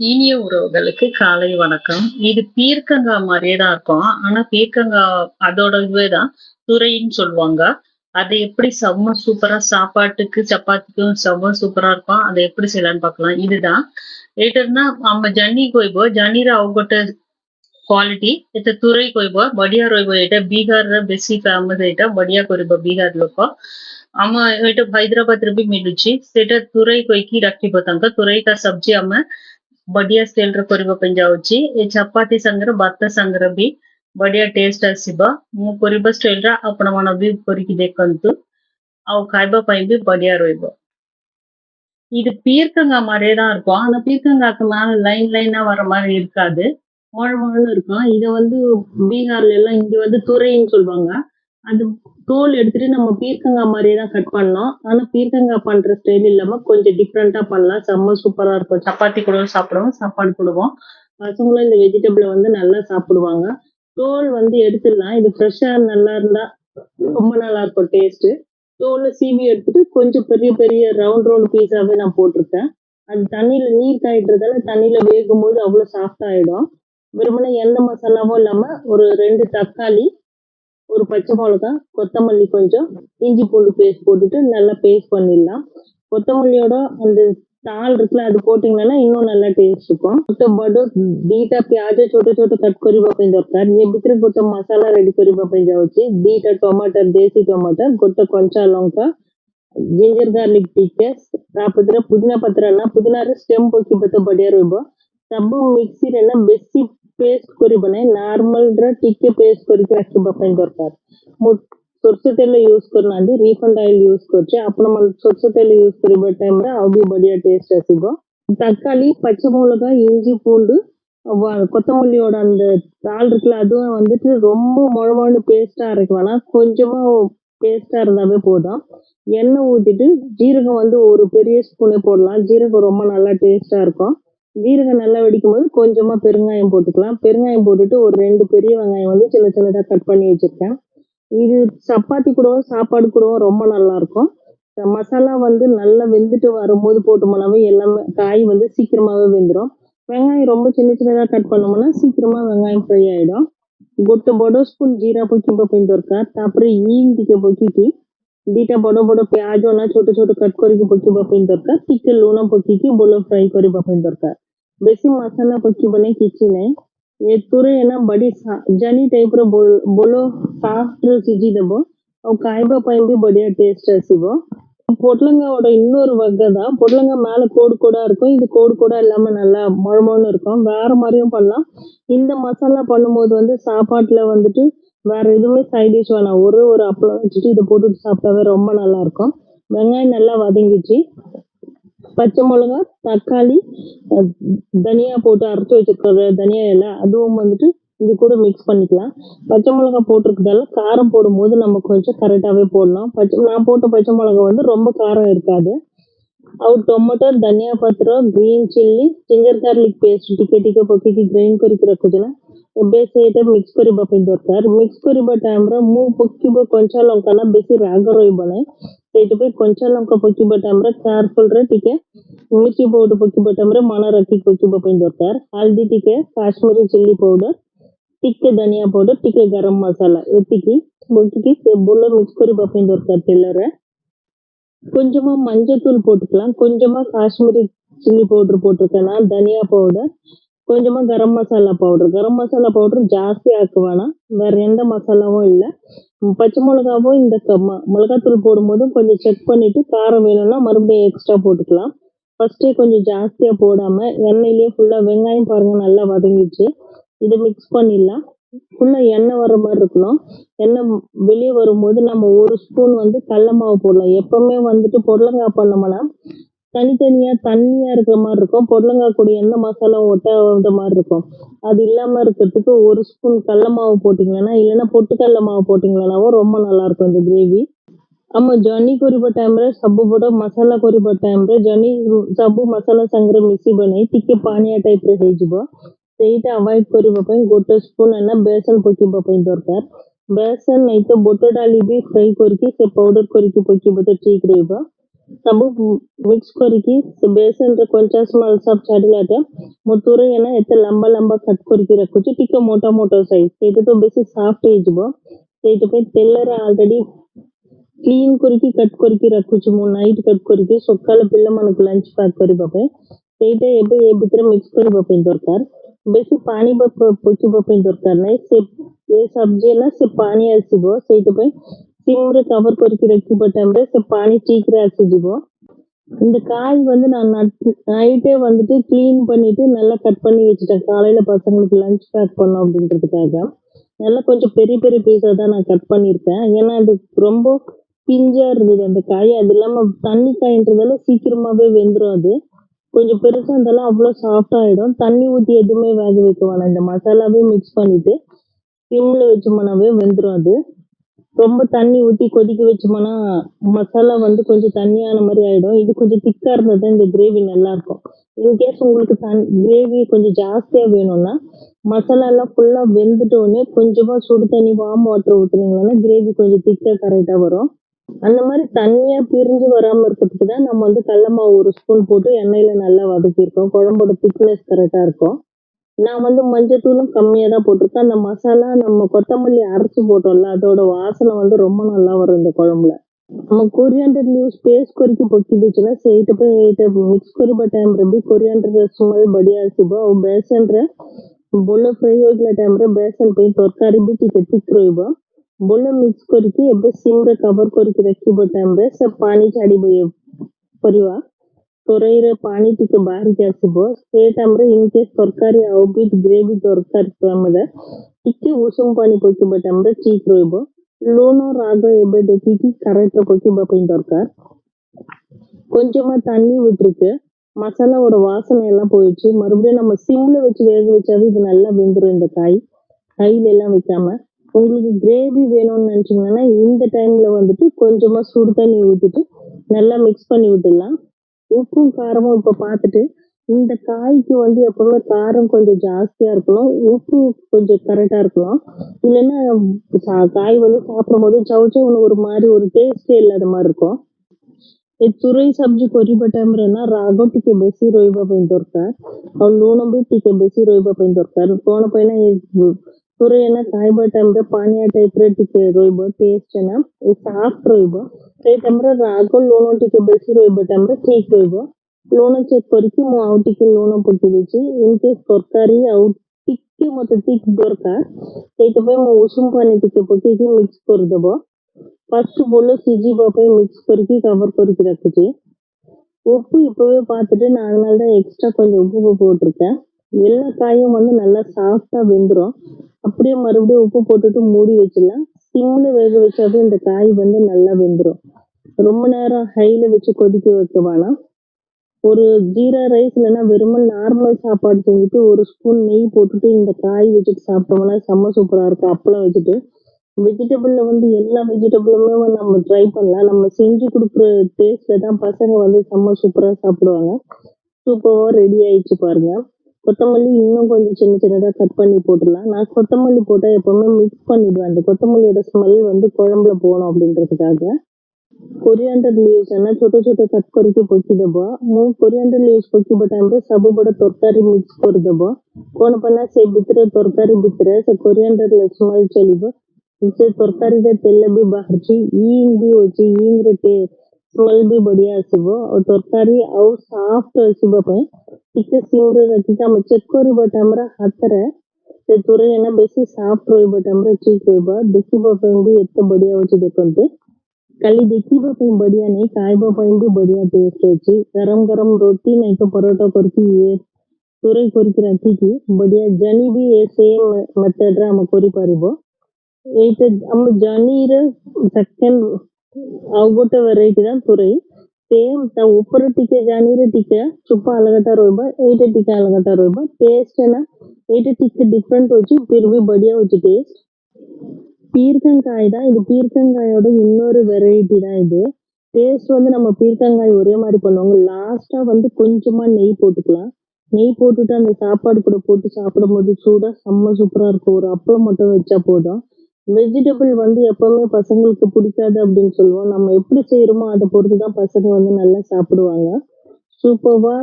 இனிய உறவுகளுக்கு காலை வணக்கம். இது பீர்க்கங்காய் மாதிரியே தான் இருக்கும். ஆனா பீர்க்கங்காய் அதோட இதுவே தான் துறைன்னு சொல்லுவாங்க. அது எப்படி செம்ம சூப்பரா சாப்பாட்டுக்கு சப்பாத்திக்கும் செம்ம சூப்பரா இருக்கும். அதை எப்படி செய்யலாம்னு பார்க்கலாம். இதுதான். ஏட்டர்னா நம்ம ஜன்னி கொய்போ ஜன்னீர் அவங்ககிட்ட ಕ್ವಾಲಿಟಿ ಇತ್ತ துறை ಕೊಯ್ಬ ಬಡಿಯಾ ರೊಯ್ಬ ಏಟ ಬೀಗಾರ್ ಬೆಸಿ ಫೇಮಸ್ ಏಟ ಬಡಿಯಾ ಕೊರಿಬ ಬೀಗಾರ್ ಲೋಕ ಅಮ್ಮ ಏಟ ಹೈದರಾಬಾದ್ ರೆ ಬಿ ಮಿಲುಚಿ ಸೇಟ ತುರೈ ಕೊಯ್ಕಿ ರಕ್ತಿಬ ತಂಕ ತುರೈ ବଢିଆ ଷ୍ଟାଇଲର କରିବା ପାଇଁ ଯାଉଛି ଏ ଚପାତି ସାଙ୍ଗରେ ଭାତ ସାଙ୍ଗରେ ବି ବଢିଆ ଟେଷ୍ଟ ଆସିବ ମୁଁ କରିବା ଷ୍ଟାଇଲର ଆପଣମାନେ ବି କରିକି ଦେଖନ୍ତୁ ଆଉ ଖାଇବା ପାଇଁ ବି ବଢିଆ ରହିବ இது பீர்க்கங்காய் மாதிரியே தான் இருக்கும். ஆனா பீர்க்கங்காய்க்கு மேல லைன் லைனா வர மாதிரி இருக்காது. மொழ மொழன்னு இருக்கும். இத வந்து பீகார்ல எல்லாம் இங்க வந்து துரைன்னு சொல்லுவாங்க. அது தோல் எடுத்துட்டு நம்ம பீர்க்கங்காய் மாதிரியே தான் கட் பண்ணோம். ஆனா பீர்க்கங்காய் பண்ற ஸ்டைல் இல்லாம கொஞ்சம் டிஃப்ரெண்டா பண்ணலாம். செம்ம சூப்பரா இருக்கும். சப்பாத்தி கூடவும் சாப்பிடுவோம், சாப்பாடு போடுவோம் பசங்களும் இந்த வெஜிடபிளை வந்து நல்லா சாப்பிடுவாங்க. தோல் வந்து எடுத்துடலாம். இது ஃப்ரெஷ்ஷா நல்லா இருந்தா ரொம்ப நல்லா இருக்கும் டேஸ்ட்டு. தோல்ல சீவி எடுத்துட்டு கொஞ்சம் பெரிய பெரிய ரவுண்ட் ரவுண்ட் பீஸாவே நான் போட்டிருக்கேன். அது தண்ணியில நீர் ஆயிடுறதால தண்ணியில வேகும் வேகும்போது அவ்வளோ சாஃப்ட் ஆயிடும். வெறுமனே எந்த மசாலாவும் இல்லாம ஒரு ரெண்டு தக்காளி, ஒரு பச்சை மிளகா கொத்தமல்லி கொஞ்சம் இஞ்சி பூண்டு பேஸ்ட் போட்டுட்டு நல்லா பேஸ்ட் பண்ணிடலாம் கொத்தமல்லியோட அந்த दाल இருக்குல்ல அது போட்டிங்கன்னா இன்னும் நல்லா டேஸ்ட் இருக்கும் તો બડો બીટા પ્યાજ છોટો છોટો કટ કરી બપેન દરકાર એ ભીતરે ગોટો મસાલા રેડી કરી બપેન જાવચી બીટા ટોમેટર દેશી ટોમેટર ગોટો కొంచెం લંકા జింజర్ గార్లిక్ పేస్ట్ కాకపోతే పుదీనా పత్రాలను పుదీనా స్టెమ్ పొక్కి బతో బడియారు సబ్బు మిక్సీలెಲ್ಲ ಬೆಸಿ ପେଷ୍ଟ କରିବ ନାହିଁ ନର୍ମାଲର ଟିକେ ପେଷ୍ଟ କରିକି ରଖିବା ପାଇଁ ଦରକାର ମୁଁ ସୋରିଷ ତେଲ ୟୁଜ କରୁନାହାନ୍ତି ରିଫାଇଣ୍ଡ ଅଏଲ ୟୁଜ କରୁଛି ଆପଣମାନେ ସୋରିଷ ତେଲ ୟୁଜ କରିବା ଟାଇମରେ ଆଉ ବି ବଢିଆ ଟେଷ୍ଟ ଆସିବ தக்காளி பச்சை மிளகாய் இஞ்சி பூண்டு வ- கொத்தமல்லியோட அந்த தாள் இருக்குல்ல அதுவும் வந்துட்டு ரொம்ப முழமுழன்னு பேஸ்டா அரைக்க வேணாம் கொஞ்சமா பேஸ்டா இருந்தாவே போதும் எண்ணெய் ஊத்திட்டு ஜீரகம் வந்து ஒரு பெரிய ஸ்பூனே போடலாம் ஜீரகம் ரொம்ப நல்லா டேஸ்டா இருக்கும் ஜீரகம் நல்லா வெடிக்கும் போது கொஞ்சமா பெருங்காயம் போட்டுக்கலாம் பெருங்காயம் போட்டுட்டு ஒரு ரெண்டு பெரிய வெங்காயம் வந்து சின்ன சின்னதா கட் பண்ணி வச்சிருக்கேன் இது சப்பாத்தி கூடவும் சாப்பாடு கூடவும் ரொம்ப நல்லா இருக்கும் இந்த மசாலா வந்து நல்லா வெந்துட்டு வரும்போது போட்டோம்னாவே எல்லாமே காய் வந்து சீக்கிரமாவே வெந்துடும் வெங்காயம் ரொம்ப சின்ன சின்னதா கட் பண்ணோம்னா சீக்கிரமா வெங்காயம் ஃப்ரை ஆயிடும் ଗୋଟେ ବଡ ସ୍ପୁନ ଜିରା ପକେଇବା ପାଇଁ ଦରକାର ତାପରେ ଇନ୍ ଟିକେ ପକେଇକି ଦିଟା ବଡ ବଡ ପିଆଜ ନା ଛୋଟ ଛୋଟ କଟ୍ କରିକି ପକେଇବା ପାଇଁ ଦରକାର ଟିକେ ଲୁଣ ପକେଇକି ଭଲ ଫ୍ରାଏ କରିବା ପାଇଁ ଦରକାର ବେଶୀ ମସଲା ପକେଇବ ନାହିଁ କିଛି ନାହିଁ ଏଥିରେ ନା ବଡି ଜାନି ଟାଇପର ବୋଲ ସାଫ୍ଟରେ ସିଝି ଦେବ ଆଉ ଖାଇବା ପାଇଁ ବି ବଢିଆ ଟେଷ୍ଟ ଆସିବ பொடலங்காவோட இன்னொரு வகை தான் பொடலங்காய் மேல கோடு கோடா இருக்கும் இது கோடு கோடா இல்லாம நல்லா மொழமொழன்னு இருக்கும் வேற மாதிரியும் பண்ணலாம் இந்த மசாலா பண்ணும்போது வந்து சாப்பாட்டுல வந்துட்டு வேற எதுவுமே சைட் டிஷ் வேணாம். ஒரு ஒரு அப்பளம் வச்சுட்டு இதை போட்டுட்டு சாப்பிட்டாவே ரொம்ப நல்லா இருக்கும் வெங்காயம் நல்லா வதங்கிச்சு பச்சை மிளகா தக்காளி தனியா போட்டு அரைச்சி வச்சிருக்கிற தனியா இலை அதுவும் வந்துட்டு இது கூட மிக்ஸ் பண்ணிக்கலாம். பச்சை மிளகா போட்டிருக்கிறதால காரம் போடும்போது நம்ம கொஞ்சம் கரெக்டாகவே போடலாம். பச்சை நான் போட்ட பச்சை மிளகா வந்து ரொம்ப காரம் இருக்காது. அவர் டொமேட்டோ தனியா பத்திரம் green chilli ginger garlic paste टिके टिके पकी ग्राइंड करके रखो ଏବେ ସେଇଟା ମିକ୍ସ କରିବା ପାଇଁ ଦରକାର ମିକ୍ସ କରିବା ଟାଇମରେ ମୁଁ ପକେଇବ କଞ୍ଚା ଲଙ୍କା ନା ବେଶୀ ରାଗ ରହିବ ନାହିଁ ସେଇଥିପାଇଁ କଞ୍ଚା ଲଙ୍କା ପକେଇବା ଟାଇମରେ କେୟାରଫୁଲରେ ଟିକେ ମିର୍ଚି ପାଉଡର ପକେଇବା ଟାଇମରେ ମନେ ରଖିକି ପକେଇବା ପାଇଁ ଦରକାର ହଳଦୀ ଟିକେ କାଶ୍ମୀରୀ ଚିଲି ପାଉଡର ଟିକେ ଧନିଆ ପାଉଡର ଟିକେ ଗରମ ମସଲା ଏତିକି ପକେଇକି ସେ ଭଲ ମିକ୍ସ କରିବା ପାଇଁ ଦରକାର ତେଲରେ கொஞ்சமா மஞ்சத்தூள் போட்டுக்கலாம் கொஞ்சமா காஷ்மீரி சில்லி பவுடர் போட்டிருக்கேன் நான் தனியா பவுடர் கொஞ்சமா கரம் மசாலா பவுடர் கரம் மசாலா பவுடர் ஜாஸ்தி ஆக்க வேணாம். வேற எந்த மசாலாவும் இல்லை. பச்சை மிளகாவும் இந்த ம- மிளகாத்தூள் போடும்போது கொஞ்சம் செக் பண்ணிட்டு காரம் வேணும்னா மறுபடியும் எக்ஸ்ட்ரா போட்டுக்கலாம். ஃபர்ஸ்டே கொஞ்சம் ஜாஸ்தியா போடாம எண்ணெயிலேயே ஃபுல்லா வெங்காயம் பாருங்க நல்லா வதங்கிடுச்சு. இதை மிக்ஸ் பண்ணிடலாம். ஃபுல்லா எண்ணெய் வர மாதிரி இருக்கணும். எண்ணெய் வெளியே வரும்போது நம்ம ஒரு ஸ்பூன் வந்து கடல மாவு போடலாம். எப்பவுமே வந்துட்டு பொருளங்காய் பண்ணோம்னா தனித்தனியா தண்ணியா இருக்கிற மாதிரி இருக்கும் பொடலங்காய் கூட எந்த மசாலாவும் ஒட்டாத மாதிரி இருக்கும் அது இல்லாம இருக்கிறதுக்கு ஒரு ஸ்பூன் கடல மாவு போட்டீங்கன்னா இல்லைன்னா பொட்டுக்கடல மாவு போட்டீங்கன்னாவும் ரொம்ப நல்லா இருக்கும் இந்த கிரேவி ଆମ ଜହ୍ନି କରିବା ଟାଇମରେ ସବୁ ବଡ ମସଲା କରିବା ଟାଇମରେ ଜହ୍ନି ସବୁ ମସଲା ସାଙ୍ଗରେ ମିଶିବ ନାହିଁ ଟିକେ ପାଣିଆ ଟାଇପର ହେଇଯିବ ସେଇଟା ଆଭଏଡ କରିବା ପାଇଁ ଗୋଟେ ସ୍ପୁନ ହେଲା ବେସନ ପକେଇବା ପାଇଁ ଦରକାର ବେସନ ନାଇଁ ତ ବୁଟ ଡାଲି ବି ଫ୍ରାଇ କରିକି ସେ ପାଉଡର କରିକି ପକେଇବ ତ ଠିକ ରହିବ ସବୁ ମିକ୍ସ କରିକି ସେ ବେସନରେ କଞ୍ଚା ସ୍ମଲ ସବୁ ଛାଡ଼ିଲାଟା ମୁଁ ତୁରଇନା ଏତେ ଲମ୍ବା ଲମ୍ବା କଟ୍ କରିକି ରଖୁଛି ଟିକେ ମୋଟା ମୋଟା ସାଇଜ୍ ସେଇଟା ତ ବେଶୀ ସଫ୍ଟ ହେଇଯିବ ସେଇଥିପାଇଁ ତେଲରେ ଅଲରେଡି କ୍ଲିନ୍ କରିକି କଟ୍ କରିକି ରଖୁଛି ମୁଁ ନାଇଟ୍ କଟ୍ କରିକି ସକାଳେ ପିଲାମାନଙ୍କୁ ଲଞ୍ଚ ପ୍ୟାକ୍ କରିବା ପାଇଁ ସେଇଟା ଏବେ ଏ ଭିତରେ ମିକ୍ସ କରିବା ପାଇଁ ଦରକାର ବେଶୀ ପାଣି ବ- ପ- ପକେଇବା ପାଇଁ ଦରକାର ନାହିଁ ସେ ଏ ସବଜି ହେଲା ସେ ପାଣି ଆସିବ ସେଇଥିପାଇଁ ಸಿಮ್ರೆ கவர் ಕೊರ್ಕಿ ಬಟ್ ಅಂದ್ರೆ ಸ್ವಲ್ಪ ಪಾನಿ ಚೀಕ್ರ இந்த காய் வந்து நான் நைட்டே வந்துட்டு கிளீன் பண்ணிட்டு நல்லா கட் பண்ணி வச்சுட்டேன். காலையில பசங்களுக்கு லஞ்ச் பேக் பண்ணோம் அப்படின்றதுக்காக. நல்லா கொஞ்சம் பெரிய பெரிய பீஸாக தான் நான் கட் பண்ணியிருக்கேன். ஏன்னா அது ரொம்ப பிஞ்சா இருந்தது அந்த காய். அது இல்லாம தண்ணி காயின்றதால சீக்கிரமாவே வெந்துடும் அது. கொஞ்சம் பெருசா இருந்தாலும் அவ்வளோ சாஃப்ட் ஆயிடும். தண்ணி ஊற்றி எதுவுமே வேக வைக்க வேணாம். இந்த மசாலாவே மிக்ஸ் பண்ணிட்டு சிம்ல வச்சோம்னாவே வெந்துடும் அது. ரொம்ப தண்ணி ஊத்தி கொதிக்க வச்சோம்னா மசாலா வந்து கொஞ்சம் தண்ணியான மாதிரி ஆயிடும். இது கொஞ்சம் திக்கா இருந்தா தான் இந்த கிரேவி நல்லா இருக்கும் இன்கேஸ் உங்களுக்கு தன் கிரேவி கொஞ்சம் ஜாஸ்தியா வேணும்னா மசாலா எல்லாம் ஃபுல்லா வெந்துட்டோடனே கொஞ்சமா சுடு தண்ணி வார்ம் வாட்டர் ஊத்துனீங்கன்னா கிரேவி கொஞ்சம் திக்கா கரெக்டா வரும். அந்த மாதிரி தண்ணியா பிரிஞ்சு வராம இருக்கிறதுக்கு தான் நம்ம வந்து கடல மாவு ஒரு ஸ்பூன் போட்டு எண்ணெயில நல்லா வதக்கியிருக்கோம் குழம்போட திக்னஸ் கரெக்டா இருக்கும். நான் வந்து மஞ்சத்தூளும் கம்மியாக தான் போட்டிருக்கேன். அந்த மசாலா நம்ம கொத்தமல்லி அரைச்சி போட்டோம்ல அதோட வாசனை வந்து ரொம்ப நல்லா வரும் இந்த குழம்புல. நம்ம கொரியாண்டர் லீவ் ஸ்பேஸ் குறைக்க பொக்கிடுச்சுன்னா சேட்டு போய் ஏட்டு ಮಿಕ್ಸ್ ಕೊರಿಬ ಟೈಮ್ ರಬ್ಬಿ ಕೊರಿಯಾಂಡರ್ ಸುಮ್ಮನೆ ಬಡಿಯಾಸಿಬ ಅವು ಬೇಸನ್ರೆ ಬೊಳ್ಳೆ ಫ್ರೈ ಹೋಗ್ಲ ಟೈಮ್ ರೆ ಬೇಸನ್ ಪೈ ತರಕಾರಿ ಬಿಟ್ಟು ಕೆತ್ತಿಕ್ರೋಯ್ಬ ಬೊಳ್ಳೆ ಮಿಕ್ಸ್ ಕೊರಿಕಿ ಎಬ್ಬೆ ಸಿಮ್ರೆ ಕವರ್ ಕೊರಿಕಿ ರಕ್ಕಿಬ ಟೈಮ್ ರೆ ಸಬ್ ಪಾನಿ ତୋରାଇରେ ପାଣି ଟିକେ ବାହାରିକି ଆସିବ ସେ ଟାଇମ୍ରେ ଇନକେସ୍ ତରକାରୀ ଆଉ ବି ଗ୍ରେଭି ତରକାରୀ ଟାଇମ୍ରେ ଟିକେ ଉଷୁମ ପାଣି ପକେଇବା ଟାଇମ୍ରେ ଠିକ୍ ରହିବ ଲୁଣ ରାଗ ଏବେ ଦେଖିକି கரெக்டா ପକେଇବା ପାଇଁ ଦରକାର கொஞ்சமா தண்ணி விட்டுருக்கு மசாலாவோட வாசனை எல்லாம் போயிடுச்சு மறுபடியும் நம்ம சிம்ல வச்சு வேக வச்சாவே இது நல்லா வெந்துடும் இந்த காய் கையில எல்லாம் வைக்காம உங்களுக்கு கிரேவி வேணும்னு நினைச்சீங்கன்னா இந்த டைம்ல வந்துட்டு கொஞ்சமா சுடு தண்ணி ஊத்திட்டு நல்லா மிக்ஸ் பண்ணி விட்டுடலாம் உப்பும் காரமும் இப்ப பார்த்துட்டு இந்த காய்க்கு வந்து எப்பவுமே காரம் கொஞ்சம் ஜாஸ்தியா இருக்கணும் உப்பு கொஞ்சம் கரெக்டா இருக்கணும் இல்லைன்னா சா- காய் வந்து சாப்பிடும் போது சவுச்சவுன்னு ஒரு மாதிரி ஒரு டேஸ்டே இல்லாத மாதிரி இருக்கும் ଏ ତୁରଇ ସବଜି କରିବା ଟାଇମ୍ରେ ନା ରାଗ ଟିକେ ବେଶୀ ରହିବା ପାଇଁ ଦରକାର ଆଉ ଲୁଣ ବି ଟିକେ ବେଶୀ ରହିବା ପାଇଁ ଦରକାର କଣ ପାଇଁ ନା ଏ ତୁରଇ ନା ଖାଇବା ଟାଇମ୍ରେ ପାଣିଆ ଟାଇପ୍ରେ ଟିକେ ରହିବ ଟେଷ୍ଟ ନା ଏ ସାଫ୍ଟ ରହିବ ସେଇ ଟାଇମ୍ରେ ରାଗ ଲୁଣ ଟିକେ ବେଶୀ ରହିବା ଟାଇମ୍ରେ ଠିକ୍ ରହିବ ଲୁଣ ଚେକ୍ କରିକି ମୁଁ ଆଉ ଟିକେ ଲୁଣ ପକେଇ ଦେଇଛି ଇନକେସ୍ ତରକାରୀ ଆଉ ଟିକେ ମତେ ଠିକ୍ ଦରକାର ସେଇଥିପାଇଁ ମୁଁ ଉଷୁମ ପାଣି ଟିକେ ପକେଇକି ମିକ୍ସ କରିଦବ ஃபர்ஸ்ட் போல சிஜிபா போய் மிக்ஸ் କରିକି கவர் କରିକି ரக்குச்சு உப்பு இப்பவே பார்த்துட்டு நான் அதனால தான் எக்ஸ்ட்ரா கொஞ்சம் உப்பு போட்டிருக்கேன் எல்லா காயும் வந்து நல்லா சாஃப்டா வெந்துடும் அப்படியே மறுபடியும் உப்பு போட்டுட்டு மூடி வச்சிடலாம் சிம்ல வேக வச்சாவே இந்த காய் வந்து நல்லா வெந்துடும் ரொம்ப நேரம் ஹைல வச்சு கொதிக்க வைக்க வேணாம். ஒரு ஜீரா ரைஸ் இல்லைன்னா வெறும் நார்மல் சாப்பாடு செஞ்சுட்டு ஒரு ஸ்பூன் நெய் போட்டுட்டு இந்த காய் வச்சுட்டு சாப்பிட்டோம்னா செம்ம சூப்பராக இருக்கும். அப்பளம் வச்சுட்டு. வெஜிடபிளில் வந்து எல்லா வெஜிடபிளுமே நம்ம ட்ரை பண்ணலாம். நம்ம செஞ்சு கொடுக்குற டேஸ்ட்டில் தான் பசங்க வந்து செம்ம சூப்பராக சாப்பிடுவாங்க. சூப்பராக ரெடி ஆயிடுச்சு பாருங்கள் கொத்தமல்லி இன்னும் கொஞ்சம் சின்ன சின்னதாக கட் பண்ணி போட்டுடலாம் நான் கொத்தமல்லி போட்டால் எப்போவுமே மிக்ஸ் பண்ணிடுவேன் அந்த கொத்தமல்லியோட ஸ்மெல் வந்து குழம்புல போகணும் அப்படின்றதுக்காக ಕೊರಿಯಾಂಡರ್ ಲೀವ್ಸ್ ಅನ್ನ ಛೋಟ ಛೋಟ ಕಟ್ ಕೊರಿಕೆ ಕೊಚ್ಚಿದಬ್ಬ ಮೂವ್ ಕೊರಿಯಾಂಡರ್ ಲೀವ್ಸ್ ಕೊಚ್ಚಿಬ ಟೈಮ್ರೆ ಸಬು ಬಡ ತರಕಾರಿ ಮಿಕ್ಸ್ ಕೊರಿದಬ್ಬ ಕೋಣಪನ ಸೆ ಬಿತ್ತರೆ ತರಕಾರಿ ಬಿತ್ತರೆ ಸೊ ಕೊರಿಯಾಂಡರ್ ಲಕ್ಷ್ಮಲ್ ಚಲಿಬ ಸೆ ತರಕಾರಿದ ತೆಲ್ಲ ಬಿ ಬಾಹರ್ಚಿ ಈನ್ ಬಿ ಹೋಚಿ ಈನ್ ರೊಟ್ಟಿ ଇଙ୍ଗର ସ୍ମେଲ ବି ବଢିଆ ଆସିବ ଆଉ ତରକାରୀ ଆଉ ସାଫ୍ଟ ଆସିବା ପାଇଁ ଟିକେ ସିମ୍ରେ ରଖିକି ଆମେ ଚେକ୍ କରିବା ଟାଇମ୍ରେ ହାତରେ ସେ ତୁରଇ ନା ବେଶୀ ସାଫ୍ଟ ରହିବା ଟାଇମ୍ରେ ଠିକ୍ ରହିବ ଦେଖିବା ପାଇଁ ବି ଏତେ ବଢିଆ ଅଛି ଦେଖନ୍ତୁ ଖାଲି ଦେଖିବା ପାଇଁ ବଢିଆ ନାହିଁ ଖାଇବା ପାଇଁ ବି ବଢିଆ ଟେଷ୍ଟ ଅଛି ଗରମ ଗରମ ରୋଟି ନାଇଁ ତ ପରଟା କରିକି ଇଏ ତୁରଇ କରିକି ରଖିକି ବଢିଆ ଜନି ବି ଏ ସେମ୍ ମେଥଡରେ ଆମେ କରିପାରିବ ଏଇଟା ଆମ ଜନିର ସେକେଣ୍ଡ अवगोटवरयची வெரைட்டி தான் துறை சேம் టికే జానీర టికే చుప్ప अलगटा रोइबा एटा टिके अलगटा रोइबा टेस्ट है ना एटा टिके डिफरेंट होची फिर भी बढ़िया होची பீர்க்கங்காய் தான் இது பீர்க்கங்காயோட இன்னொரு வெரைட்டி தான் இது. டேஸ்ட் வந்து நம்ம பீர்க்கங்காய் ஒரே மாதிரி பண்ணுவாங்க. லாஸ்ட்டாக வந்து கொஞ்சமாக நெய் போட்டுக்கலாம். நெய் போட்டுட்டு அந்த சாப்பாடு கூட போட்டு சாப்பிடும்போது சூடாக செம்ம சூப்பராக இருக்கும். ஒரு அப்பளம் மட்டும் வச்சா போதும். வெஜிடபிள் வந்து எப்பவுமே பசங்களுக்கு பிடிக்காது அப்படின்னு சொல்லுவோம். நம்ம எப்படி செய்யறோமோ அதை பொறுத்து தான் பசங்க வந்து நல்லா சாப்பிடுவாங்க. சூப்பர்வா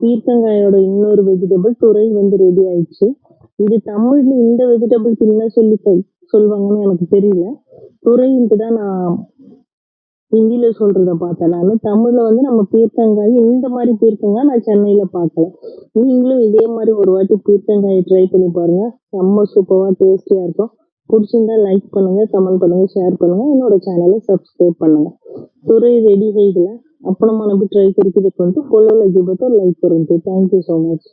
பீர்க்கங்காயோட இன்னொரு வெஜிடபிள் துறை வந்து ரெடி ஆயிடுச்சு. இது தமிழ்ல இந்த வெஜிடபிள்க்கு என்ன சொல்லி சொல்- சொல்லுவாங்கன்னு எனக்கு தெரியல. துறைன்ட்டு தான் நான் ஹிந்தியில சொல்றத பார்த்தேன் நான். தமிழ்ல வந்து நம்ம பீர்க்கங்காய் இந்த மாதிரி பீர்க்கங்காய் நான் சென்னையில பார்க்கல. நீங்களும் இதே மாதிரி ஒரு வாட்டி பீர்க்கங்காயை ட்ரை பண்ணி பாருங்க. செம்ம சூப்பரா டேஸ்டியா இருக்கும். பிடிச்சிருந்தா லைக் பண்ணுங்க கமெண்ட் பண்ணுங்க ஷேர் பண்ணுங்க. என்னோட சேனலை சப்ஸ்கிரைப் பண்ணுங்க. துறை ரெடி ஹைகளை అప్పుడు మనం ట్రై కొరికి కొంటే పొలంలో దిగుతాం లైక్ కొరింటే థ్యాంక్ ஸோ மச்